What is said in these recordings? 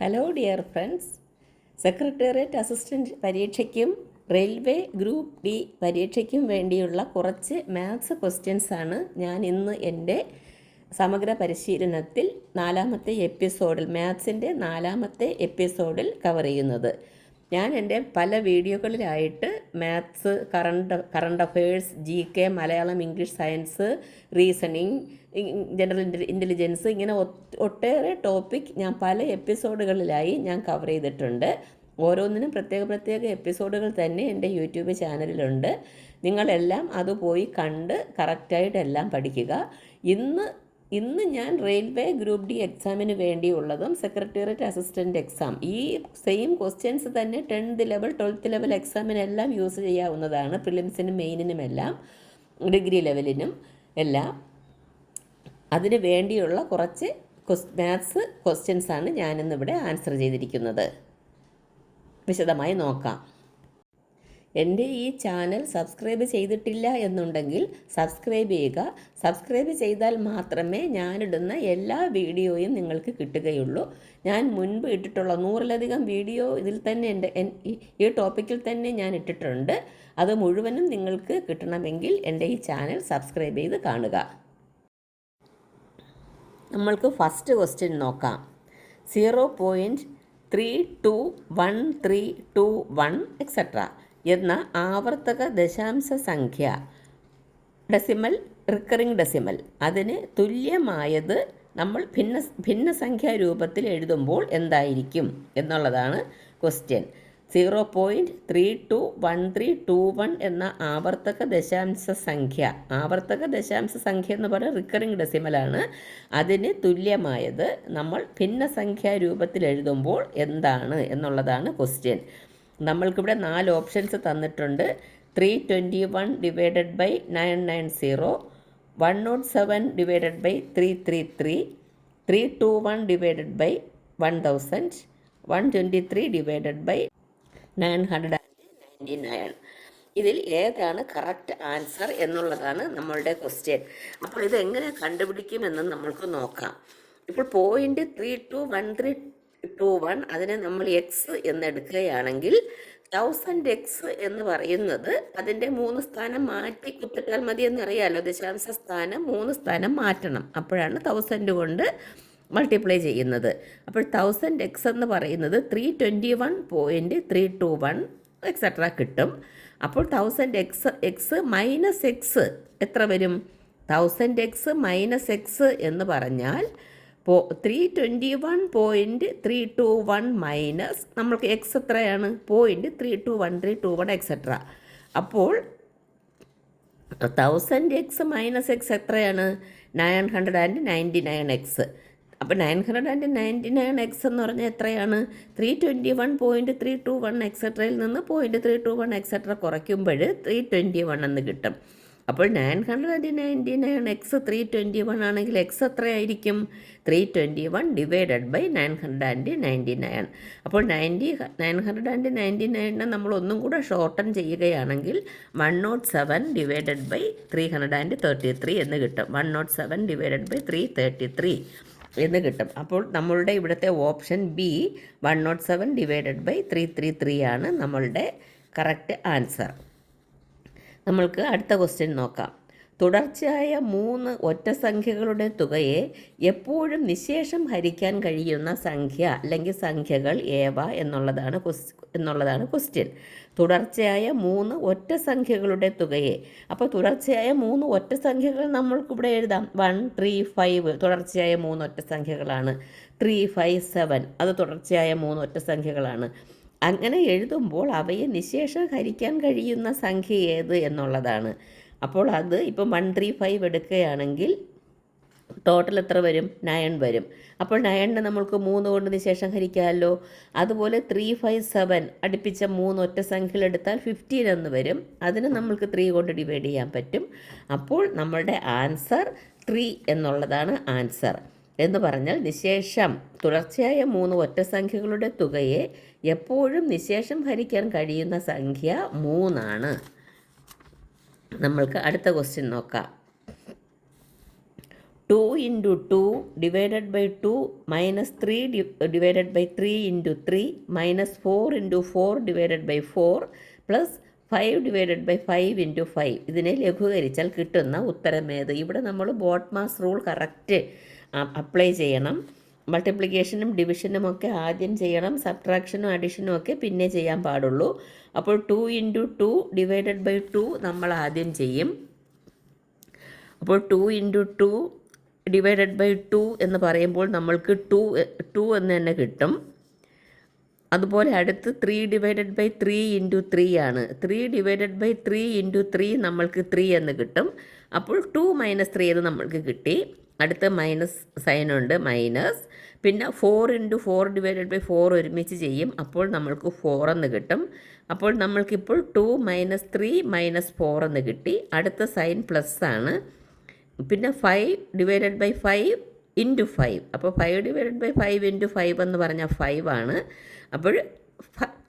Hello dear friends secretariat assistant പരീക്ഷയ്ക്കും railway group D പരീക്ഷയ്ക്കും വേണ്ടിയുള്ള കുറച്ച് മാത്സ് ക്വസ്റ്റ്യൻസ് ആണ് ഞാൻ ഇന്ന് എന്റെ സമഗ്ര പരിശീലനത്തിൽ നാലാമത്തെ എപ്പിസോഡിൽ മാത്സിന്റെ നാലാമത്തെ എപ്പിസോഡിൽ കവർ ചെയ്യുന്നത്. ഞാൻ എന്റെ പല വീഡിയോകളിലായിട്ട് maths current current affairs G K Malayalam English science reasoning general intelligence ഇങ്ങനെ ഒട്ടേറെ ടോപ്പിക് ഞാൻ പല എപ്പിസോഡുകളിലായി ഞാൻ കവർ ചെയ്തിട്ടുണ്ട്. ഓരോന്നിനും പ്രത്യേക പ്രത്യേക എപ്പിസോഡുകൾ തന്നെ എന്റെ യൂട്യൂബ് ചാനലിലുണ്ട്. നിങ്ങളെല്ലാം അത് പോയി കണ്ട് കറക്റ്റായിട്ടെല്ലാം പഠിക്കുക. ഇന്ന് ഇന്ന് ഞാൻ റെയിൽവേ ഗ്രൂപ്പ് ഡി എക്സാമിന് വേണ്ടിയുള്ളതും സെക്രട്ടേറിയറ്റ് അസിസ്റ്റന്റ് എക്സാം. ഈ സെയിം ക്വസ്റ്റ്യൻസ് തന്നെ ടെൻത്ത് ലെവൽ ട്വൽത്ത് ലെവൽ എക്സാമിനെല്ലാം യൂസ് ചെയ്യാവുന്നതാണ്. പ്രിലിംസിനും മെയിനിനുമെല്ലാം ഡിഗ്രി ലെവലിനും എല്ലാം. അതിന് വേണ്ടിയുള്ള കുറച്ച് മാത്സ് ക്വസ്റ്റ്യൻസാണ് ഞാനിന്നിവിടെ ആൻസർ ചെയ്തിരിക്കുന്നത്. വിശദമായി നോക്കാം. എന്റെ ഈ ചാനൽ സബ്സ്ക്രൈബ് ചെയ്തിട്ടില്ല എന്നുണ്ടെങ്കിൽ സബ്സ്ക്രൈബ് ചെയ്യുക. സബ്സ്ക്രൈബ് ചെയ്താൽ മാത്രമേ ഞാനിടുന്ന എല്ലാ വീഡിയോയും നിങ്ങൾക്ക് കിട്ടുകയുള്ളൂ. ഞാൻ മുൻപ് ഇട്ടിട്ടുള്ള നൂറിലധികം വീഡിയോ ഇതിൽ തന്നെ എന്റെ ഈ ടോപ്പിക്കിൽ തന്നെ ഞാൻ ഇട്ടിട്ടുണ്ട്. അത് മുഴുവനും നിങ്ങൾക്ക് കിട്ടണമെങ്കിൽ എന്റെ ഈ ചാനൽ സബ്സ്ക്രൈബ് ചെയ്ത് കാണുക. നമ്മൾക്ക് ഫസ്റ്റ് ക്വസ്റ്റ്യൻ നോക്കാം. Zero point three two one three two one etcetera എന്ന ആവർത്തക ദശാംശ സംഖ്യ ഡെസിമൽ റിക്കറിംഗ് ഡെസിമൽ. അതിന് തുല്യമായത് നമ്മൾ ഭിന്ന ഭിന്നസംഖ്യാ രൂപത്തിൽ എഴുതുമ്പോൾ എന്തായിരിക്കും എന്നുള്ളതാണ് question zero point three two one three two one എന്ന ആവർത്തക ദശാംശ സംഖ്യ. ആവർത്തക ദശാംശ സംഖ്യ എന്ന് പറയുന്നത് റിക്കറിംഗ് ഡെസിമലാണ് അതിന് തുല്യമായത് നമ്മൾ ഭിന്നസംഖ്യാ രൂപത്തിൽ എഴുതുമ്പോൾ എന്താണ് എന്നുള്ളതാണ് ക്വസ്റ്റ്യൻ നമ്മൾക്കിവിടെ നാല് ഓപ്ഷൻസ് തന്നിട്ടുണ്ട്. Three twenty one divided by nine nine zero one not seven divided by three three three three two one divided by one thousand one twenty three divided by nine hundred and ninety nine ഇതിൽ ഏതാണ് correct answer എന്നുള്ളതാണ് നമ്മളുടെ question അപ്പോൾ ഇത് എങ്ങനെ കണ്ടുപിടിക്കുമെന്ന് നമ്മൾക്ക് നോക്കാം. ഇപ്പോൾ point three two one three two one അതിനെ നമ്മൾ എക്സ് എന്നെടുക്കുകയാണെങ്കിൽ തൗസൻഡ് എക്സ് എന്ന് പറയുന്നത് അതിന്റെ മൂന്ന് സ്ഥാനം മാറ്റി കുത്തിട്ടാൽ മതി എന്നറിയാമല്ലോ ദശാംശ സ്ഥാനം മൂന്ന് സ്ഥാനം മാറ്റണം. അപ്പോഴാണ് തൗസൻഡ് കൊണ്ട് മൾട്ടിപ്ലൈ ചെയ്യുന്നത്. അപ്പോൾ തൗസൻഡ് എക്സ് എന്ന് പറയുന്നത് three twenty one point three two one etcetera കിട്ടും. അപ്പോൾ thousand x x minus x എത്ര വരും? തൗസൻഡ് എക്സ് മൈനസ് എക്സ് എന്ന് പറഞ്ഞാൽ പോ three twenty one point three two one minus നമ്മൾക്ക് എക്സ് എത്രയാണ്? Point three two one three two one etcetera അപ്പോൾ തൗസൻഡ് എക്സ് മൈനസ് എക്സ് എത്രയാണ്? Nine hundred and ninety nine x അപ്പോൾ nine hundred and ninety nine x എന്ന് പറഞ്ഞാൽ എത്രയാണ്? Three twenty one point three two one എക്സെട്രയിൽ നിന്ന് point three two one etcetera കുറയ്ക്കുമ്പോൾ three twenty one എന്ന് കിട്ടും. അപ്പോൾ nine hundred ninety nine x three twenty one ആണെങ്കിൽ എക്സ് എത്രയായിരിക്കും? Three twenty one divided by nine hundred and ninety nine അപ്പോൾ ninety nine hundred and ninety നയനെ നമ്മൾ ഒന്നും കൂടെ ഷോർട്ടൺ ചെയ്യുകയാണെങ്കിൽ one nought seven divided by three hundred and thirty three എന്ന് കിട്ടും. One nought seven divided by three thirty three എന്ന് കിട്ടും. അപ്പോൾ നമ്മളുടെ ഇവിടുത്തെ option B one nought seven divided by three three three ആണ് നമ്മളുടെ കറക്റ്റ് ആൻസർ നമ്മൾക്ക് അടുത്ത ക്വസ്റ്റ്യൻ നോക്കാം. തുടർച്ചയായ മൂന്ന് ഒറ്റ സംഖ്യകളുടെ തുകയെ എപ്പോഴും നിശേഷം ഹരിക്കാൻ കഴിയുന്ന സംഖ്യ അല്ലെങ്കിൽ സംഖ്യകൾ ഏവ എന്നുള്ളതാണ് എന്നുള്ളതാണ് ക്വസ്റ്റ്യൻ തുടർച്ചയായ മൂന്ന് ഒറ്റ സംഖ്യകളുടെ തുകയെ. അപ്പോൾ തുടർച്ചയായ മൂന്ന് ഒറ്റ സംഖ്യകൾ നമ്മൾക്കിവിടെ എഴുതാം. വൺ ത്രീ ഫൈവ് തുടർച്ചയായ മൂന്ന് ഒറ്റ സംഖ്യകളാണ്. ത്രീ ഫൈവ് സെവൻ അത് തുടർച്ചയായ മൂന്ന് ഒറ്റ സംഖ്യകളാണ്. അങ്ങനെ എഴുതുമ്പോൾ അവയെ നിശേഷം ഹരിക്കാൻ കഴിയുന്ന സംഖ്യ ഏത് എന്നുള്ളതാണ്. അപ്പോൾ അത് ഇപ്പം വൺ ത്രീ ഫൈവ് എടുക്കുകയാണെങ്കിൽ ടോട്ടൽ എത്ര വരും? നയൻ വരും. അപ്പോൾ നയണിന് നമ്മൾക്ക് മൂന്ന് കൊണ്ട് നിശേഷം ഹരിക്കാമല്ലോ അതുപോലെ ത്രീ ഫൈവ് സെവൻ അടുപ്പിച്ച മൂന്ന് ഒറ്റ സംഖ്യകൾ എടുത്താൽ ഫിഫ്റ്റീൻ എന്ന് വരും. അതിന് നമ്മൾക്ക് ത്രീ കൊണ്ട് ഡിവൈഡ് ചെയ്യാൻ പറ്റും. അപ്പോൾ നമ്മളുടെ ആൻസർ ത്രീ എന്നുള്ളതാണ് ആൻസർ എന്ന് പറഞ്ഞാൽ നിശേഷം തുടർച്ചയായ മൂന്ന് ഒറ്റ സംഖ്യകളുടെ തുകയെ എപ്പോഴും നിശേഷം ഭരിക്കാൻ കഴിയുന്ന സംഖ്യ മൂന്നാണ്. നമ്മൾക്ക് അടുത്ത ക്വസ്റ്റ്യൻ നോക്കാം. Two into two divided by two minus three divided by three into three minus four into four divided by four plus five divided by five into five ഇതിനെ ലഘൂകരിച്ചാൽ കിട്ടുന്ന ഉത്തരമേത് ഇവിടെ നമ്മൾ BODMAS rule correct apply ചെയ്യണം. മൾട്ടിപ്ലിക്കേഷനും ഡിവിഷനും ഒക്കെ ആദ്യം ചെയ്യണം സബ്ട്രാക്ഷനും അഡീഷനും ഒക്കെ പിന്നെ ചെയ്യാൻ പാടുള്ളൂ. അപ്പോൾ two into two divided by two നമ്മൾ ആദ്യം ചെയ്യും. അപ്പോൾ two into two divided by two എന്ന് പറയുമ്പോൾ നമ്മൾക്ക് ടു ടു എന്ന് തന്നെ കിട്ടും. അതുപോലെ അടുത്ത് three divided by three into three ആണ്. Three divided by three into three നമ്മൾക്ക് ത്രീ എന്ന് കിട്ടും. അപ്പോൾ ടു മൈനസ് ത്രീ എന്ന് നമ്മൾക്ക് കിട്ടി. അടുത്ത് മൈനസ് സൈനുണ്ട് മൈനസ്. പിന്നെ four into four divided by four ഒരുമിച്ച് ചെയ്യും. അപ്പോൾ നമ്മൾക്ക് ഫോർ എന്ന് കിട്ടും. അപ്പോൾ നമ്മൾക്കിപ്പോൾ two minus three minus four എന്ന് കിട്ടി. അടുത്ത സൈൻ പ്ലസ് ആണ്. പിന്നെ five divided by five into five അപ്പോൾ five divided by five into five എന്ന് പറഞ്ഞാൽ ഫൈവ് ആണ്. അപ്പോൾ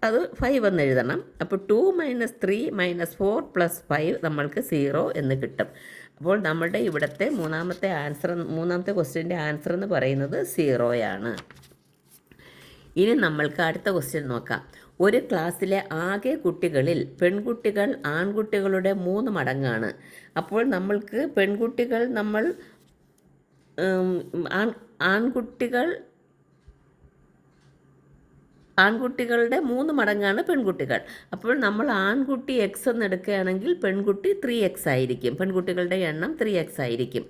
അത് ഫൈവ് എന്ന് എഴുതണം. അപ്പോൾ two minus three minus four plus five നമ്മൾക്ക് സീറോ എന്ന് കിട്ടും. അപ്പോൾ നമ്മളുടെ ഇവിടുത്തെ മൂന്നാമത്തെ ആൻസർ മൂന്നാമത്തെ ക്വസ്റ്റ്യന്റെ ആൻസർ എന്ന് പറയുന്നത് സീറോയാണ് ഇനി നമ്മൾക്ക് അടുത്ത ക്വസ്റ്റ്യൻ നോക്കാം. ഒരു ക്ലാസ്സിലെ ആകെ കുട്ടികളിൽ പെൺകുട്ടികൾ ആൺകുട്ടികളുടെ മൂന്ന് മടങ്ങാണ്. അപ്പോൾ നമ്മൾക്ക് പെൺകുട്ടികൾ നമ്മൾ ആൺ ആൺകുട്ടികൾ ആൺകുട്ടികളുടെ മൂന്ന് മടങ്ങാണ് പെൺകുട്ടികൾ. അപ്പോൾ നമ്മൾ ആൺകുട്ടി എക്സ് എന്ന് എടുക്കുകയാണെങ്കിൽ പെൺകുട്ടി ത്രീ എക്സ് ആയിരിക്കും. പെൺകുട്ടികളുടെ എണ്ണം ത്രീ എക്സ് ആയിരിക്കും.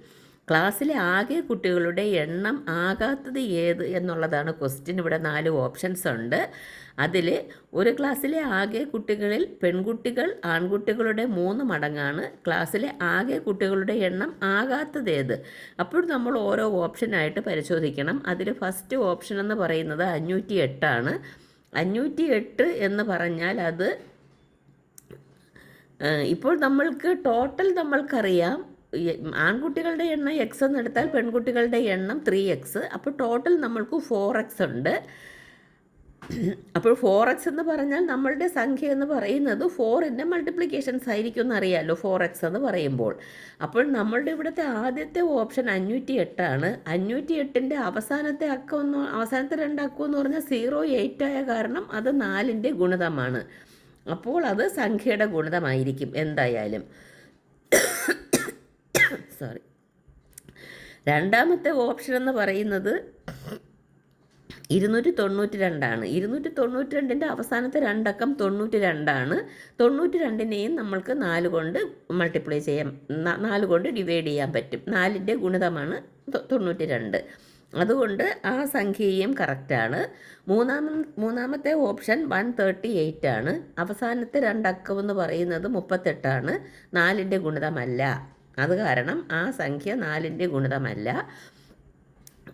ക്ലാസ്സിലെ ആകെ കുട്ടികളുടെ എണ്ണം ആകാത്തത് ഏത് എന്നുള്ളതാണ് ക്വസ്റ്റ്യൻ ഇവിടെ നാല് ഓപ്ഷൻസ് ഉണ്ട്. അതിൽ ഒരു ക്ലാസ്സിലെ ആകെ കുട്ടികളിൽ പെൺകുട്ടികൾ ആൺകുട്ടികളുടെ മൂന്ന് മടങ്ങാണ്. ക്ലാസ്സിലെ ആകെ കുട്ടികളുടെ എണ്ണം ആകാത്തത് ഏത് അപ്പോൾ നമ്മൾ ഓരോ ഓപ്ഷനായിട്ട് പരിശോധിക്കണം. അതിൽ ഫസ്റ്റ് ഓപ്ഷൻ എന്ന് പറയുന്നത് അഞ്ഞൂറ്റി എട്ടാണ് അഞ്ഞൂറ്റി എട്ട് എന്ന് പറഞ്ഞാൽ അത് ഇപ്പോൾ നമ്മൾക്ക് ടോട്ടൽ നമ്മൾക്കറിയാം. ആൺകുട്ടികളുടെ എണ്ണം എക്സ് എന്ന് എടുത്താൽ പെൺകുട്ടികളുടെ എണ്ണം ത്രീ എക്സ് അപ്പോൾ ടോട്ടൽ നമ്മൾക്ക് ഫോർ എക്സ് ഉണ്ട്. അപ്പോൾ ഫോർ എക്സ് എന്ന് പറഞ്ഞാൽ നമ്മളുടെ സംഖ്യ എന്ന് പറയുന്നത് ഫോറിന്റെ മൾട്ടിപ്ലിക്കേഷൻസ് ആയിരിക്കും എന്നറിയാമല്ലോ ഫോർ എക്സ് എന്ന് പറയുമ്പോൾ. അപ്പോൾ നമ്മളുടെ ഇവിടുത്തെ ആദ്യത്തെ ഓപ്ഷൻ അഞ്ഞൂറ്റി എട്ടാണ് അഞ്ഞൂറ്റി എട്ടിന്റെ അവസാനത്തെ അക്കം എന്ന് അവസാനത്തെ രണ്ട് അക്കം എന്ന് പറഞ്ഞാൽ സീറോ എയ്റ്റ് ആയ കാരണം അത് നാലിന്റെ ഗുണിതമാണ്. അപ്പോൾ അത് സംഖ്യയുടെ ഗുണിതമായിരിക്കും എന്തായാലും. സോറി രണ്ടാമത്തെ ഓപ്ഷൻ എന്ന് പറയുന്നത് ഇരുന്നൂറ്റി തൊണ്ണൂറ്റി രണ്ടാണ് ഇരുന്നൂറ്റി തൊണ്ണൂറ്റി രണ്ടിന്റെ അവസാനത്തെ രണ്ടക്കം തൊണ്ണൂറ്റി രണ്ടാണ് തൊണ്ണൂറ്റി രണ്ടിനെയും നമ്മൾക്ക് നാല് കൊണ്ട് മൾട്ടിപ്ലൈ ചെയ്യാം. നാല് കൊണ്ട് ഡിവൈഡ് ചെയ്യാൻ പറ്റും. നാലിന്റെ ഗുണിതമാണ് തൊണ്ണൂറ്റി രണ്ട് അതുകൊണ്ട് ആ സംഖ്യയും കറക്റ്റാണ് മൂന്നാമ മൂന്നാമത്തെ ഓപ്ഷൻ വൺ തേർട്ടി എയ്റ്റ് ആണ്. അവസാനത്തെ രണ്ടക്കം എന്ന് പറയുന്നത് മുപ്പത്തെട്ടാണ്. നാലിന്റെ ഗുണിതമല്ല. അത് കാരണം ആ സംഖ്യ നാലിന്റെ ഗുണിതമല്ല.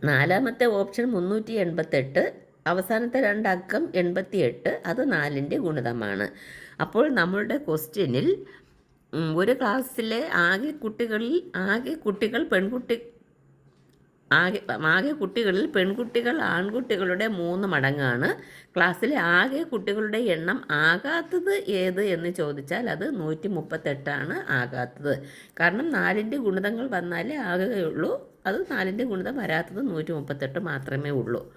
നാലാമത്തെ ഓപ്ഷൻ മുന്നൂറ്റി എൺപത്തെട്ട് അവസാനത്തെ രണ്ടക്കം എൺപത്തിയെട്ട് അത് നാലിന്റെ ഗുണിതമാണ്. അപ്പോൾ നമ്മളുടെ ക്വസ്റ്റ്യനിൽ ഒരു ക്ലാസ്സിലെ ആകെ കുട്ടികളിൽ ആകെ കുട്ടികൾ പെൺകുട്ടി ആകെ ആകെ കുട്ടികളിൽ പെൺകുട്ടികൾ ആൺകുട്ടികളുടെ മൂന്ന് മടങ്ങാണ്. ക്ലാസ്സിലെ ആകെ കുട്ടികളുടെ എണ്ണം ആകാത്തത് ഏത് എന്ന് ചോദിച്ചാൽ അത് നൂറ്റി മുപ്പത്തെട്ടാണ് ആകാത്തത്. കാരണം നാലിന്റെ ഗുണിതങ്ങൾ വന്നാലേ ആകുകയുള്ളൂ. അത് നാലിന്റെ ഗുണിതം വരാത്തത് നൂറ്റി മുപ്പത്തെട്ട് മാത്രമേ ഉള്ളൂ.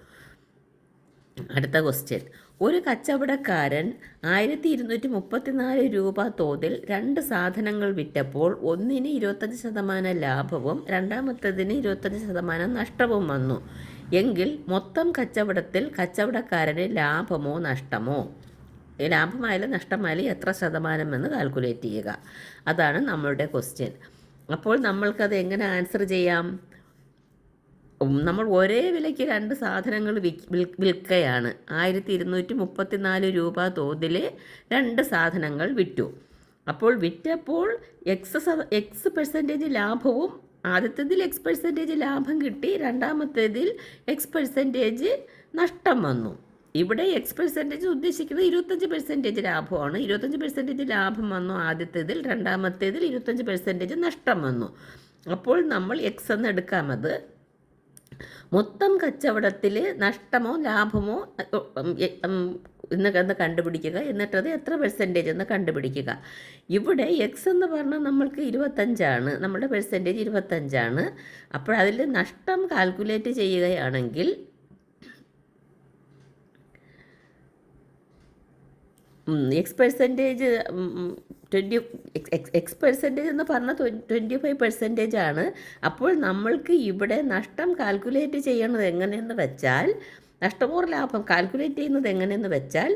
അടുത്ത ക്വസ്റ്റ്യൻ ഒരു കച്ചവടക്കാരൻ ആയിരത്തി ഇരുന്നൂറ്റി മുപ്പത്തിനാല് രൂപ തോതിൽ രണ്ട് സാധനങ്ങൾ വിറ്റപ്പോൾ ഒന്നിന് ഇരുപത്തഞ്ച് ശതമാനം ലാഭവും രണ്ടാമത്തതിന് ഇരുപത്തഞ്ച് ശതമാനം നഷ്ടവും വന്നു. എങ്കിൽ മൊത്തം കച്ചവടത്തിൽ കച്ചവടക്കാരന് ലാഭമോ നഷ്ടമോ? ലാഭമായാലും നഷ്ടമായാലും എത്ര ശതമാനം എന്ന് കാൽക്കുലേറ്റ് ചെയ്യുക. അതാണ് നമ്മളുടെ ക്വസ്റ്റ്യൻ അപ്പോൾ നമ്മൾക്കത് എങ്ങനെ ആൻസർ ചെയ്യാം? നമ്മൾ ഒരേ വിലയ്ക്ക് രണ്ട് സാധനങ്ങൾ വിൽ- വിൽ- വിൽക്കുകയാണ് ആയിരത്തി ഇരുന്നൂറ്റി മുപ്പത്തിനാല് രൂപ തോതിൽ രണ്ട് സാധനങ്ങൾ വിറ്റു. അപ്പോൾ വിറ്റപ്പോൾ എക്സ് എക്സ് പെർസെന്റേജ് ലാഭവും ആദ്യത്തേതിൽ എക്സ് പെർസെന്റേജ് ലാഭം കിട്ടി രണ്ടാമത്തേതിൽ എക്സ് പെർസെന്റേജ് നഷ്ടം വന്നു. ഇവിടെ എക്സ് പെർസെന്റേജ് ഉദ്ദേശിക്കുന്നത് ഇരുപത്തഞ്ച് പെർസെന്റേജ് ലാഭമാണ്. ഇരുപത്തഞ്ച് പെർസെന്റേജ് ലാഭം വന്നു ആദ്യത്തേതിൽ രണ്ടാമത്തേതിൽ ഇരുപത്തഞ്ച് പെർസെന്റേജ് നഷ്ടം വന്നു. അപ്പോൾ നമ്മൾ എക്സ് എന്ന് എടുക്കാമത് മൊത്തം കച്ചവടത്തിൽ നഷ്ടമോ ലാഭമോ എന്ന് കണ്ടുപിടിക്കുക. എന്നിട്ടത് എത്ര പെർസെന്റേജ് എന്ന് കണ്ടുപിടിക്കുക. ഇവിടെ എക്സ് എന്ന് പറഞ്ഞാൽ നമ്മൾക്ക് ഇരുപത്തഞ്ചാണ്. നമ്മുടെ പെർസെന്റേജ് ഇരുപത്തഞ്ചാണ്. അപ്പോൾ അതിൽ നഷ്ടം കാൽക്കുലേറ്റ് ചെയ്യുകയാണെങ്കിൽ x percentage twenty x percentage എന്ന് പറഞ്ഞാൽ ട്വന്റി ഫൈവ് പെർസെന്റേജ് ആണ്. അപ്പോൾ നമ്മൾക്ക് ഇവിടെ നഷ്ടം കാൽക്കുലേറ്റ് ചെയ്യണത് എങ്ങനെയെന്ന് വെച്ചാൽ നഷ്ടമോർ ലാഭം കാൽക്കുലേറ്റ് ചെയ്യുന്നത് എങ്ങനെയെന്ന് വെച്ചാൽ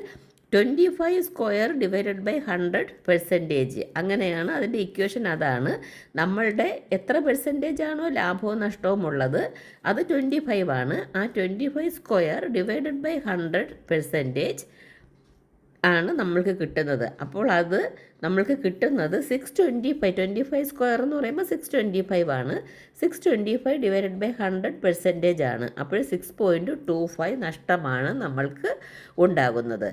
twenty five square divided by hundred percentage അങ്ങനെയാണ് അതിന്റെ ഇക്വേഷൻ അതാണ്. നമ്മളുടെ എത്ര പെർസെന്റേജ് ആണോ ലാഭവും നഷ്ടവും ഉള്ളത് അത് ട്വന്റി ഫൈവ് ആണ്. ആ twenty five square divided by hundred percentage ആണ് നമ്മൾക്ക് കിട്ടുന്നത്. അപ്പോൾ അത് നമ്മൾക്ക് കിട്ടുന്നത് six twenty five twenty five square എന്ന് പറയുമ്പോൾ സിക്സ് ട്വന്റി ഫൈവ് ആണ്. Six twenty five divided by hundred percentage ആണ്. അപ്പോൾ സിക്സ് പോയിന്റ് ടു ഫൈവ് നഷ്ടമാണ് നമ്മൾക്ക് ഉണ്ടാകുന്നത്.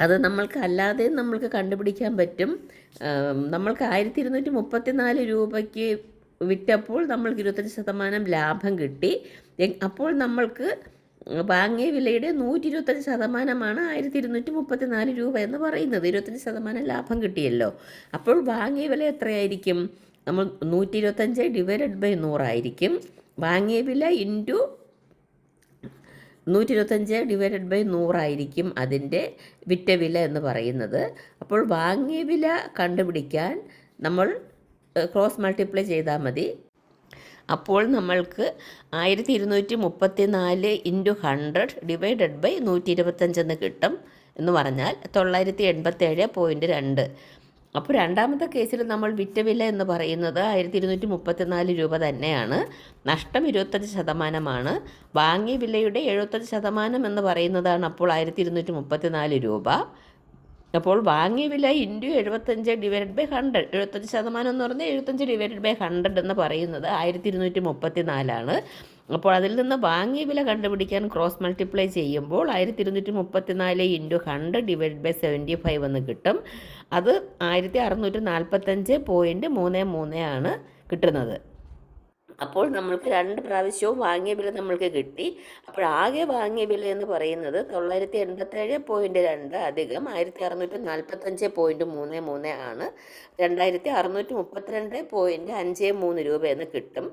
അത് നമ്മൾക്ക് അല്ലാതെ നമ്മൾക്ക് കണ്ടുപിടിക്കാൻ പറ്റും. നമ്മൾക്ക് ആയിരത്തി ഇരുന്നൂറ്റി മുപ്പത്തി നാല് രൂപയ്ക്ക് വിറ്റപ്പോൾ നമ്മൾക്ക് ഇരുപത്തഞ്ച് ശതമാനം ലാഭം കിട്ടി. അപ്പോൾ നമ്മൾക്ക് വാങ്ങിയ വിലയുടെ നൂറ്റി ഇരുപത്തഞ്ച് ശതമാനമാണ് ആയിരത്തി ഇരുന്നൂറ്റി മുപ്പത്തി നാല് രൂപ എന്ന് പറയുന്നത്. ഇരുപത്തഞ്ച് ശതമാനം ലാഭം കിട്ടിയല്ലോ. അപ്പോൾ വാങ്ങിയ വില എത്രയായിരിക്കും? നമ്മൾ നൂറ്റി ഇരുപത്തഞ്ച് ഡിവൈഡഡ് ബൈ നൂറായിരിക്കും വാങ്ങിയ വില ഇന്റു നൂറ്റി ഇരുപത്തഞ്ച് ഡിവൈഡഡ് ബൈ നൂറായിരിക്കും അതിന്റെ വിറ്റ വില എന്ന് പറയുന്നത്. അപ്പോൾ വാങ്ങിയ വില കണ്ടുപിടിക്കാൻ നമ്മൾ ക്രോസ് മൾട്ടിപ്ലൈ ചെയ്താൽ മതി. അപ്പോൾ നമ്മൾക്ക് ആയിരത്തി ഇരുന്നൂറ്റി മുപ്പത്തി നാല് ഇന്റു ഹൺഡ്രഡ് ഡിവൈഡഡ് ബൈ നൂറ്റി ഇരുപത്തഞ്ചെന്ന് കിട്ടും എന്ന് പറഞ്ഞാൽ തൊള്ളായിരത്തി എൺപത്തേഴ് പോയിന്റ് രണ്ട്. അപ്പോൾ രണ്ടാമത്തെ കേസിൽ നമ്മൾ വിറ്റ വില എന്ന് പറയുന്നത് ആയിരത്തി ഇരുന്നൂറ്റി മുപ്പത്തിനാല് രൂപ തന്നെയാണ്. നഷ്ടം ഇരുപത്തഞ്ച് ശതമാനമാണ്. വാങ്ങിയ വിലയുടെ എഴുപത്തഞ്ച് ശതമാനം എന്ന് പറയുന്നതാണ് അപ്പോൾ ആയിരത്തി ഇരുന്നൂറ്റി മുപ്പത്തിനാല് രൂപ. അപ്പോൾ വാങ്ങിയ വില ഇന്റു എഴുപത്തഞ്ച് ഡിവൈഡഡ് ബൈ ഹൺഡ്രഡ് എഴുപത്തഞ്ച് ശതമാനം എന്ന് പറഞ്ഞാൽ എഴുപത്തഞ്ച് ഡിവൈഡഡ് ബൈ ഹൺഡ്രഡ് എന്ന് പറയുന്നത് ആയിരത്തി ഇരുന്നൂറ്റി മുപ്പത്തി നാലാണ് അപ്പോൾ അതിൽ നിന്ന് വാങ്ങിയ വില കണ്ടുപിടിക്കാൻ ക്രോസ് മൾട്ടിപ്ലൈ ചെയ്യുമ്പോൾ ആയിരത്തി ഇരുന്നൂറ്റി മുപ്പത്തി നാല് into hundred divide by seventy five എന്ന് കിട്ടും. അത് ആയിരത്തി അറുന്നൂറ്റി നാൽപ്പത്തഞ്ച് പോയിന്റ് മൂന്ന് മൂന്ന് ആണ് കിട്ടുന്നത്. അപ്പോൾ നമ്മൾക്ക് രണ്ട് പ്രാവശ്യവും വാങ്ങിയ വില നമ്മൾക്ക് കിട്ടി. അപ്പോൾ ആകെ വാങ്ങിയ വില എന്ന് പറയുന്നത് തൊള്ളായിരത്തി എൺപത്തേഴ് പോയിന്റ് രണ്ട് അധികം ആയിരത്തി അറുന്നൂറ്റി നാൽപ്പത്തഞ്ച് പോയിന്റ് മൂന്ന് മൂന്ന് ആണ്. രണ്ടായിരത്തി അറുന്നൂറ്റി മുപ്പത്തിരണ്ട് പോയിന്റ് അഞ്ച് മൂന്ന് രൂപ എന്ന് കിട്ടും.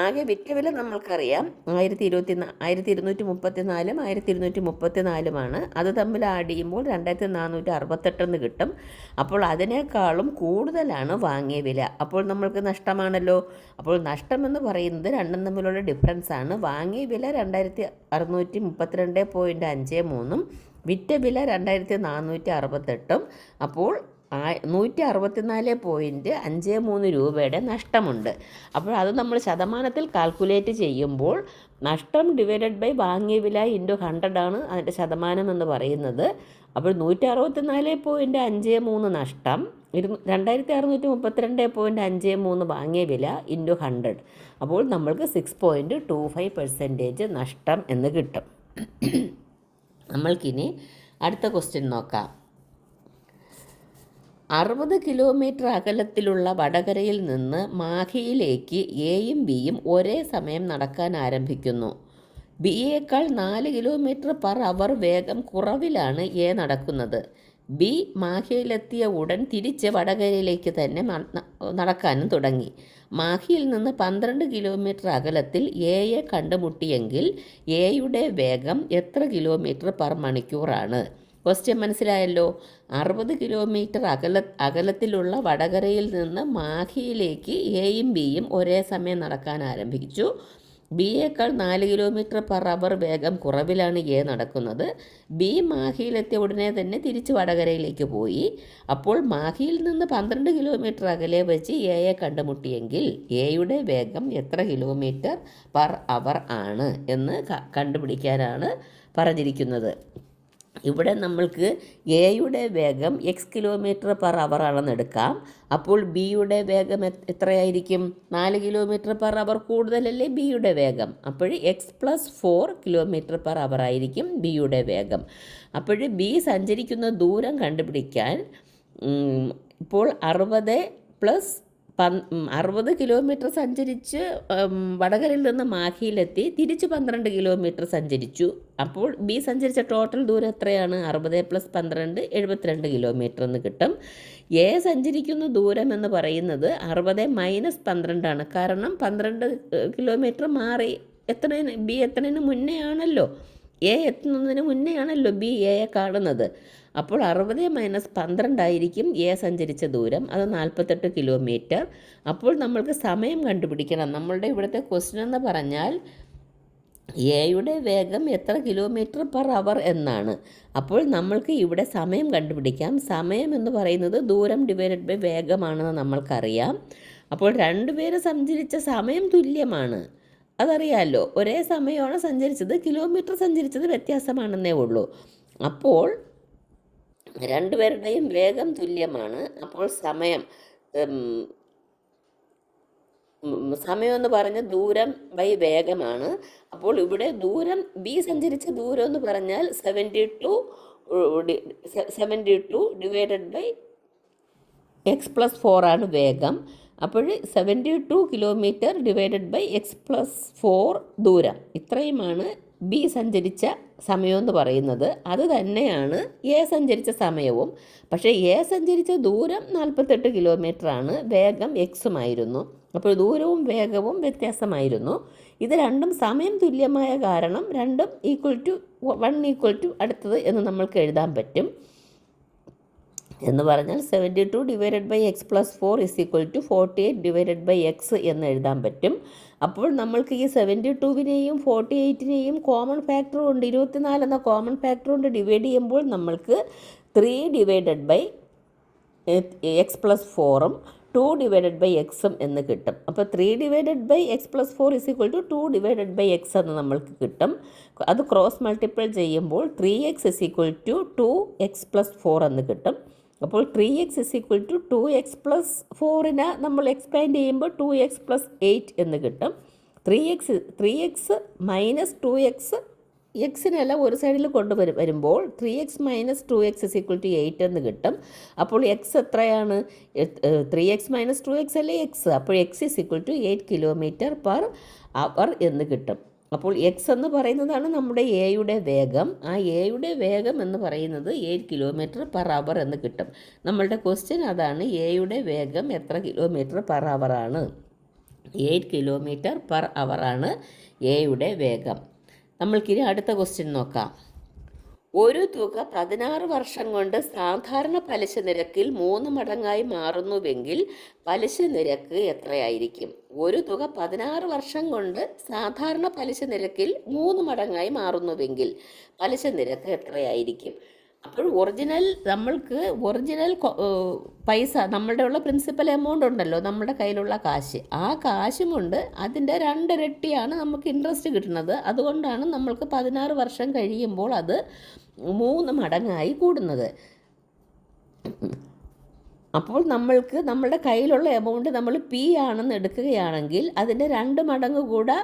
ആകെ വിറ്റ വില നമ്മൾക്കറിയാം. ആയിരത്തി ഇരുപത്തി ആയിരത്തി ഇരുന്നൂറ്റി മുപ്പത്തി നാലും ആയിരത്തി ഇരുന്നൂറ്റി മുപ്പത്തി നാലുമാണ് അത് തമ്മിൽ ആഡ് ചെയ്യുമ്പോൾ രണ്ടായിരത്തി നാനൂറ്റി അറുപത്തെട്ടെന്ന് കിട്ടും. അപ്പോൾ അതിനേക്കാളും കൂടുതലാണ് വാങ്ങിയ വില. അപ്പോൾ നമ്മൾക്ക് നഷ്ടമാണല്ലോ. അപ്പോൾ നഷ്ടമെന്ന് പറയുന്നത് രണ്ടും തമ്മിലുള്ള ഡിഫറൻസ് ആണ്. വാങ്ങിയ വില രണ്ടായിരത്തി അറുന്നൂറ്റി മുപ്പത്തിരണ്ട് പോയിന്റ് അഞ്ച് മൂന്നും വിറ്റ വില രണ്ടായിരത്തി നാനൂറ്റി അറുപത്തെട്ടും അപ്പോൾ ആ നൂറ്റി അറുപത്തിനാല് പോയിന്റ് അഞ്ച് മൂന്ന് രൂപയുടെ നഷ്ടമുണ്ട്. അപ്പോൾ അത് നമ്മൾ ശതമാനത്തിൽ കാൽക്കുലേറ്റ് ചെയ്യുമ്പോൾ നഷ്ടം ഡിവൈഡഡ് ബൈ വാങ്ങിയ വില ഇന്റു ഹൺഡ്രഡ് ആണ് അതിന്റെ ശതമാനം എന്ന് പറയുന്നത്. അപ്പോൾ നൂറ്റി അറുപത്തിനാല് പോയിന്റ് അഞ്ച് മൂന്ന് നഷ്ടം ഇരു രണ്ടായിരത്തി അറുന്നൂറ്റി മുപ്പത്തിരണ്ട് പോയിന്റ് അഞ്ച് മൂന്ന് വാങ്ങിയ വില ഇന്റു ഹൺഡ്രഡ് അപ്പോൾ നമ്മൾക്ക് six point two five percentage നഷ്ടം എന്ന് കിട്ടും. നമ്മൾക്കിനി അടുത്ത ക്വസ്റ്റ്യൻ നോക്കാം. അറുപത് കിലോമീറ്റർ അകലത്തിലുള്ള വടകരയിൽ നിന്ന് മാഹിയിലേക്ക് എയും ബിയും ഒരേ സമയം നടക്കാൻ ആരംഭിക്കുന്നു. ബിയേക്കാൾ നാല് കിലോമീറ്റർ പെർ അവർ വേഗം കുറവിലാണ് എ നടക്കുന്നത്. ബി മാഹിയിലെത്തിയ ഉടൻ തിരിച്ച് വടകരയിലേക്ക് തന്നെ നടക്കാനും തുടങ്ങി. മാഹിയിൽ നിന്ന് പന്ത്രണ്ട് കിലോമീറ്റർ അകലത്തിൽ എയെ കണ്ടുമുട്ടിയെങ്കിൽ എയുടെ വേഗം എത്ര കിലോമീറ്റർ പെർ മണിക്കൂറാണ്? ക്വസ്റ്റ്യൻ മനസ്സിലായല്ലോ. അറുപത് കിലോമീറ്റർ അകല അകലത്തിലുള്ള വടകരയിൽ നിന്ന് മാഹിയിലേക്ക് എയും ബിയും ഒരേ സമയം നടക്കാൻ ആരംഭിച്ചു. ബിയേക്കാൾ നാല് കിലോമീറ്റർ പെർ അവർ വേഗം കുറവിലാണ് എ നടക്കുന്നത്. ബി മാഹിയിലെത്തിയ ഉടനെ തന്നെ തിരിച്ച് വടകരയിലേക്ക് പോയി. അപ്പോൾ മാഹിയിൽ നിന്ന് പന്ത്രണ്ട് കിലോമീറ്റർ അകലെ വെച്ച് എയെ കണ്ടുമുട്ടിയെങ്കിൽ എയുടെ വേഗം എത്ര കിലോമീറ്റർ പെർ അവർ ആണ് എന്ന് കണ്ടുപിടിക്കാനാണ് പറഞ്ഞിരിക്കുന്നത്. ഇവിടെ നമ്മൾക്ക് എയുടെ വേഗം എക്സ് കിലോമീറ്റർ പെർ അവർ ആണെന്ന് എടുക്കാം. അപ്പോൾ ബിയുടെ വേഗം എത്രയായിരിക്കും? നാല് കിലോമീറ്റർ പെർ അവർ കൂടുതലല്ലേ ബിയുടെ വേഗം? അപ്പോൾ x plus four kilometre per hour ആയിരിക്കും ബിയുടെ വേഗം. അപ്പോൾ ബി സഞ്ചരിക്കുന്ന ദൂരം കണ്ടുപിടിക്കാൻ ഇപ്പോൾ അറുപത് പ്ലസ് അറുപത് കിലോമീറ്റർ സഞ്ചരിച്ച് വടകരയിൽ നിന്ന് മാഹിയിലെത്തി തിരിച്ച് പന്ത്രണ്ട് കിലോമീറ്റർ സഞ്ചരിച്ചു. അപ്പോൾ ബി സഞ്ചരിച്ച ടോട്ടൽ ദൂരം എത്രയാണ്? അറുപത് പ്ലസ് പന്ത്രണ്ട് എഴുപത്തിരണ്ട് കിലോമീറ്റർ എന്ന് കിട്ടും. എ സഞ്ചരിക്കുന്ന ദൂരം എന്ന് പറയുന്നത് അറുപത് മൈനസ് പന്ത്രണ്ടാണ് കാരണം പന്ത്രണ്ട് കിലോമീറ്റർ മാറി എത്ര ബി എത്ര മുന്നേ ആണല്ലോ. എ എത്തുന്നതിന് മുന്നേ ആണല്ലോ ബി എയെ കാണുന്നത്. അപ്പോൾ അറുപത് മൈനസ് പന്ത്രണ്ടായിരിക്കും എ സഞ്ചരിച്ച ദൂരം. അത് നാൽപ്പത്തെട്ട് കിലോമീറ്റർ. അപ്പോൾ നമ്മൾക്ക് സമയം കണ്ടുപിടിക്കണം. നമ്മളുടെ ഇവിടുത്തെ ക്വസ്റ്റ്യൻ എന്ന് പറഞ്ഞാൽ എയുടെ വേഗം എത്ര കിലോമീറ്റർ പെർ അവർ എന്നാണ്. അപ്പോൾ നമ്മൾക്ക് ഇവിടെ സമയം കണ്ടുപിടിക്കാം. സമയം എന്ന് പറയുന്നത് ദൂരം ഡിവൈഡഡ് ബൈ വേഗമാണെന്ന് നമ്മൾക്കറിയാം. അപ്പോൾ രണ്ടുപേര് സഞ്ചരിച്ച സമയം തുല്യമാണ്. അതറിയാമല്ലോ ഒരേ സമയമാണ് സഞ്ചരിച്ചത് കിലോമീറ്റർ സഞ്ചരിച്ചത് വ്യത്യാസമാണെന്നേ ഉള്ളൂ. അപ്പോൾ രണ്ടുപേരുടെയും വേഗം തുല്യമാണ്. അപ്പോൾ സമയം സമയം എന്ന് പറഞ്ഞ ദൂരം ബൈ വേഗമാണ്. അപ്പോൾ ഇവിടെ ദൂരം ബി സഞ്ചരിച്ച ദൂരം എന്ന് പറഞ്ഞാൽ seventy two seventy two divided by x plus four ആണ് വേഗം. അപ്പോൾ seventy two kilometre divided by x plus four ദൂരം. ഇത്രയുമാണ് ബി സഞ്ചരിച്ച സമയം എന്ന് പറയുന്നത് അത് തന്നെയാണ് എ സഞ്ചരിച്ച സമയവും. പക്ഷേ എ സഞ്ചരിച്ച ദൂരം നാൽപ്പത്തെട്ട് കിലോമീറ്റർ ആണ് വേഗം എക്സുമായിരുന്നു. അപ്പോൾ ദൂരവും വേഗവും വ്യത്യാസമായിരുന്നു. ഇത് രണ്ടും സമയം തുല്യമായ കാരണം രണ്ടും equal to one equal to അടുത്തത് എന്ന് നമ്മൾക്ക് എഴുതാൻ പറ്റും. എന്ന് പറഞ്ഞാൽ seventy two divided by x plus four is equal to forty eight divided by x എന്ന് എഴുതാൻ പറ്റും. അപ്പോൾ നമ്മൾക്ക് ഈ സെവന്റി ടുവിനെയും ഫോർട്ടി എയ്റ്റിനെയും കോമൺ ഫാക്ടർ കൊണ്ട് ഇരുപത്തിനാല് എന്ന കോമൺ ഫാക്ടർ കൊണ്ട് ഡിവൈഡ് ചെയ്യുമ്പോൾ നമ്മൾക്ക് three divided by x plus ഫോറും ടു ഡിവൈഡഡ് ബൈ എക്സും എന്ന് കിട്ടും. അപ്പോൾ three divided by x plus four is equal to two divided by x എന്ന് നമ്മൾക്ക് കിട്ടും. അത് ക്രോസ് മൾട്ടിപ്പിൾ ചെയ്യുമ്പോൾ three x is equal to two x plus four എന്ന് കിട്ടും. അപ്പോൾ three x is equal to two x plus ഫോറിന് നമ്മൾ expand ചെയ്യുമ്പോൾ ടു എക്സ് പ്ലസ് എയ്റ്റ് എന്ന് കിട്ടും. Three x three x minus two x എക്സിനെല്ലാം ഒരു സൈഡിൽ കൊണ്ടുവരും വരുമ്പോൾ three x minus two x is equal to eight എന്ന് കിട്ടും. അപ്പോൾ എക്സ് എത്രയാണ്? Three x minus two x അല്ലേ എക്സ് അപ്പോൾ x is equal to eight kilometre per hour എന്ന് കിട്ടും. അപ്പോൾ എക്സ് എന്ന് പറയുന്നതാണ് നമ്മുടെ എയുടെ വേഗം. ആ എയുടെ വേഗം എന്ന് പറയുന്നത് എയ്റ്റ് കിലോമീറ്റർ പെർ അവർ എന്ന് കിട്ടും. നമ്മളുടെ ക്വസ്റ്റ്യൻ അതാണ് എയുടെ വേഗം എത്ര കിലോമീറ്റർ പെർ ആണ്? എയ്റ്റ് കിലോമീറ്റർ പെർ ആണ് എയുടെ വേഗം. നമ്മൾക്കിനി അടുത്ത ക്വസ്റ്റ്യൻ നോക്കാം. ഒരു തുക പതിനാറ് വർഷം കൊണ്ട് സാധാരണ പലിശ നിരക്കിൽ മൂന്ന് മടങ്ങായി മാറുന്നുവെങ്കിൽ പലിശ നിരക്ക് എത്രയായിരിക്കും? ഒരു തുക പതിനാറ് വർഷം കൊണ്ട് സാധാരണ പലിശ നിരക്കിൽ മൂന്ന് മടങ്ങായി മാറുന്നുവെങ്കിൽ പലിശ നിരക്ക് എത്രയായിരിക്കും? അപ്പോൾ ഒറിജിനൽ നമ്മൾക്ക് ഒറിജിനൽ പൈസ നമ്മളുടെ ഉള്ള പ്രിൻസിപ്പൽ എമൗണ്ട് ഉണ്ടല്ലോ നമ്മുടെ കയ്യിലുള്ള കാശ്. ആ കാശും കൊണ്ട് അതിന്റെ രണ്ടിരട്ടിയാണ് നമുക്ക് ഇൻട്രസ്റ്റ് കിട്ടുന്നത്. അതുകൊണ്ടാണ് നമ്മൾക്ക് പതിനാറ് വർഷം കഴിയുമ്പോൾ അത് മൂന്ന് മടങ്ങായി കൂടുന്നത്. അപ്പോൾ നമ്മൾക്ക് നമ്മളുടെ കയ്യിലുള്ള എമൗണ്ട് നമ്മൾ പി ആണെന്ന് എടുക്കുകയാണെങ്കിൽ അതിന്റെ രണ്ട് മടങ്ങ് കൂടെ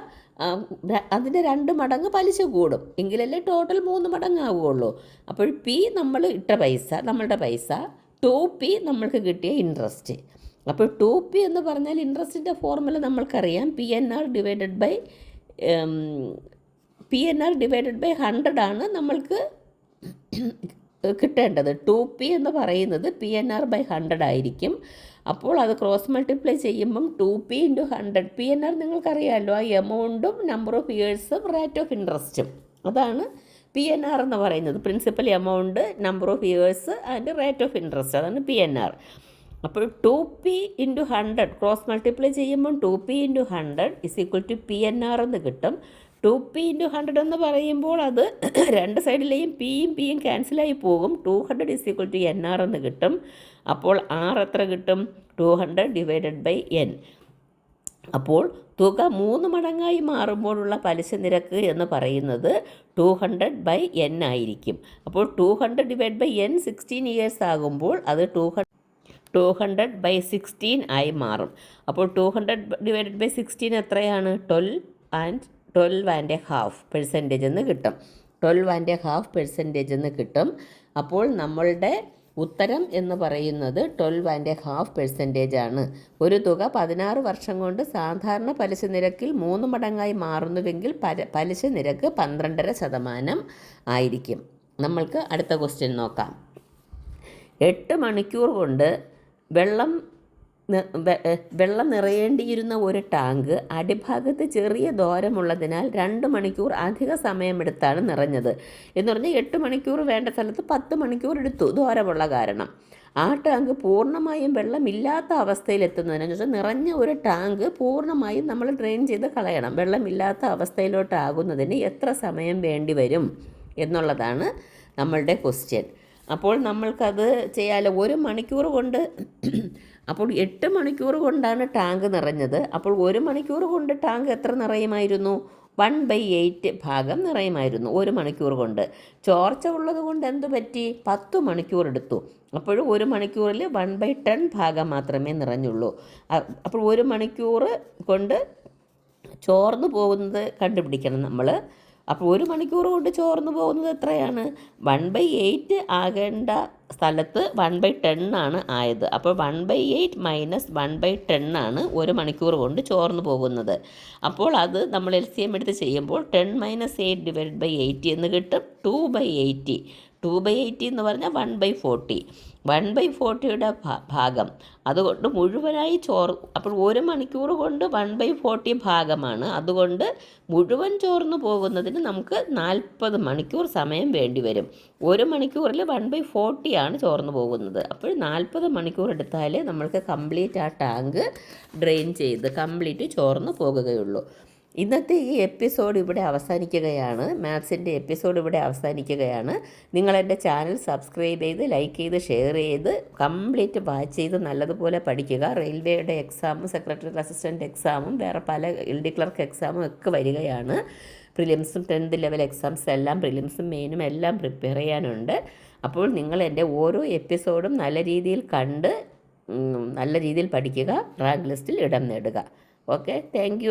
അതിന്റെ രണ്ട് മടങ്ങ് പലിശ കൂടും. എങ്കിലല്ലേ ടോട്ടൽ മൂന്ന് മടങ്ങാവുകയുള്ളൂ. അപ്പോൾ പി നമ്മൾ ഇട്ട പൈസ നമ്മളുടെ പൈസ ടു പി നമ്മൾക്ക് കിട്ടിയ ഇൻട്രസ്റ്റ് അപ്പോൾ ടു പി എന്ന് പറഞ്ഞാൽ ഇൻട്രസ്റ്റിന്റെ ഫോർമുല നമ്മൾക്കറിയാം. P N R divided by P N R divided by hundred ആണ് നമ്മൾക്ക് കിട്ടേണ്ടത്. ടു പി എന്ന് പറയുന്നത് P N R by hundred ആയിരിക്കും. അപ്പോൾ അത് ക്രോസ് മൾട്ടിപ്ലൈ ചെയ്യുമ്പം two P into hundred. P N R നിങ്ങൾക്കറിയാമല്ലോ ആ എമൗണ്ടും നമ്പർ ഓഫ് ഇയേഴ്സും റേറ്റ് ഓഫ് ഇൻട്രസ്റ്റും. അതാണ് പി എൻ ആർ എന്ന് പറയുന്നത്. Principal amount number of years and rate of interest. അതാണ് പി എൻ ആർ. അപ്പോൾ two P into hundred cross multiply ചെയ്യുമ്പം two P into hundred is equal to P N R എന്ന് കിട്ടും. To P into hundred എന്ന് പറയുമ്പോൾ അത് രണ്ട് സൈഡിലെയും പിയും പിയും ക്യാൻസലായി പോകും. Two hundred is equal to N R എന്ന് കിട്ടും. അപ്പോൾ ആർ എത്ര കിട്ടും? Two hundred divided by N അപ്പോൾ തുക മൂന്ന് മടങ്ങായി മാറുമ്പോഴുള്ള പലിശ നിരക്ക് എന്ന് പറയുന്നത് ടു ഹൺഡ്രഡ് ബൈ എൻ ആയിരിക്കും. അപ്പോൾ two hundred divide by N sixteen years ആകുമ്പോൾ അത് two hundred two hundred by sixteen ആയി മാറും. അപ്പോൾ two hundred divided by sixteen എത്രയാണ്? Twelve and twelve and a half percentage എന്ന് കിട്ടും. Twelve and a half percentage എന്ന് കിട്ടും. അപ്പോൾ നമ്മളുടെ ഉത്തരം എന്ന് പറയുന്നത് twelve and a half percentage ആണ്. ഒരു തുക പതിനാറ് വർഷം കൊണ്ട് സാധാരണ പലിശ നിരക്കിൽ മൂന്ന് മടങ്ങായി മാറുന്നുവെങ്കിൽ പല പലിശ നിരക്ക് പന്ത്രണ്ടര ശതമാനം ആയിരിക്കും. നമ്മൾക്ക് അടുത്ത ക്വസ്റ്റ്യൻ നോക്കാം. എട്ട് മണിക്കൂർ കൊണ്ട് വെള്ളം വെള്ളം നിറയേണ്ടിയിരുന്ന ഒരു ടാങ്ക് അടിഭാഗത്ത് ചെറിയ ദോരമുള്ളതിനാൽ രണ്ട് മണിക്കൂർ അധിക സമയമെടുത്താണ് നിറഞ്ഞത്. എന്ന് പറഞ്ഞാൽ എട്ട് മണിക്കൂർ വേണ്ട സ്ഥലത്ത് പത്ത് മണിക്കൂർ എടുത്തു. ദോരമുള്ള കാരണം. ആ ടാങ്ക് പൂർണമായും വെള്ളമില്ലാത്ത അവസ്ഥയിലെത്തുന്നതിന് എന്ന് വെച്ചാൽ നിറഞ്ഞ ഒരു ടാങ്ക് പൂർണമായും നമ്മൾ ഡ്രെയിൻ ചെയ്ത് കളയണം. വെള്ളമില്ലാത്ത അവസ്ഥയിലോട്ടാകുന്നതിന് എത്ര സമയം വേണ്ടി വരും എന്നുള്ളതാണ് നമ്മളുടെ ക്വസ്റ്റ്യൻ. അപ്പോൾ നമ്മൾക്കത് ചെയ്യാലോ? ഒരു മണിക്കൂർ കൊണ്ട് അപ്പോൾ എട്ട് മണിക്കൂർ കൊണ്ടാണ് ടാങ്ക് നിറഞ്ഞത്. അപ്പോൾ ഒരു മണിക്കൂർ കൊണ്ട് ടാങ്ക് എത്ര നിറയുമായിരുന്നു? വൺ ബൈ എയ്റ്റ് ഭാഗം നിറയുമായിരുന്നു ഒരു മണിക്കൂർ കൊണ്ട്. ചോർച്ച ഉള്ളത് കൊണ്ട് എന്ത് പറ്റി? പത്ത് മണിക്കൂർ എടുത്തു. അപ്പോഴും ഒരു മണിക്കൂറിൽ വൺ ബൈ ടെൻ ഭാഗം മാത്രമേ നിറഞ്ഞുള്ളൂ. അപ്പോൾ ഒരു മണിക്കൂർ കൊണ്ട് ചോർന്നു പോകുന്നത് കണ്ടുപിടിക്കണം നമ്മൾ. അപ്പോൾ ഒരു മണിക്കൂർ കൊണ്ട് ചോർന്നു പോകുന്നത് എത്രയാണ്? വൺ ബൈ എയ്റ്റ് ആകേണ്ട സ്ഥലത്ത് വൺ ബൈ ടെൻ ആണ് ആയത്. അപ്പോൾ one by eight minus one by ten ആണ് ഒരു മണിക്കൂർ കൊണ്ട് ചോർന്നു പോകുന്നത്. അപ്പോൾ അത് നമ്മൾ എൽ സി എം എടുത്ത് ചെയ്യുമ്പോൾ ten minus eight divide by eighty എന്ന് കിട്ടും. Two by eighty two by eighty എന്ന് പറഞ്ഞാൽ one by forty one by ഫോർട്ടിയുടെ ഭാഗം. അതുകൊണ്ട് മുഴുവനായി ചോർ അപ്പോൾ ഒരു മണിക്കൂർ കൊണ്ട് വൺ ബൈ ഫോർട്ടി ഭാഗമാണ്. അതുകൊണ്ട് മുഴുവൻ ചോർന്നു പോകുന്നതിന് നമുക്ക് നാൽപ്പത് മണിക്കൂർ സമയം വേണ്ടി വരും. ഒരു മണിക്കൂറിൽ വൺ ബൈ ഫോർട്ടിയാണ് ചോർന്നു പോകുന്നത്. അപ്പോൾ നാൽപ്പത് മണിക്കൂർ എടുത്താലേ നമ്മൾക്ക് കംപ്ലീറ്റ് ആ ടാങ്ക് ഡ്രെയിൻ ചെയ്ത് കംപ്ലീറ്റ് ചോർന്നു പോകുകയുള്ളൂ. ഇന്നത്തെ ഈ എപ്പിസോഡ് ഇവിടെ അവസാനിക്കുകയാണ്. മാത്സിന്റെ എപ്പിസോഡ് ഇവിടെ അവസാനിക്കുകയാണ്. നിങ്ങൾ എന്റെ ചാനൽ സബ്സ്ക്രൈബ് ചെയ്ത് ലൈക്ക് ചെയ്ത് ഷെയർ ചെയ്ത് കംപ്ലീറ്റ് വാച്ച് ചെയ്ത് നല്ലതുപോലെ പഠിക്കുക. റെയിൽവേയുടെ എക്സാമും സെക്രട്ടറി അസിസ്റ്റന്റ് എക്സാമും വേറെ പല എൽ ഡി ക്ലർക്ക് എക്സാമും ഒക്കെ വരികയാണ്. പ്രിലിംസും ടെൻത്ത് ലെവൽ എക്സാംസ് എല്ലാം പ്രിലിംസും മെയിനും എല്ലാം പ്രിപ്പയർ ചെയ്യാനുണ്ട്. അപ്പോൾ നിങ്ങൾ എന്റെ ഓരോ എപ്പിസോഡും നല്ല രീതിയിൽ കണ്ട് നല്ല രീതിയിൽ പഠിക്കുക. റാങ്ക് ലിസ്റ്റിൽ ഇടം നേടുക. ഓക്കെ? താങ്ക്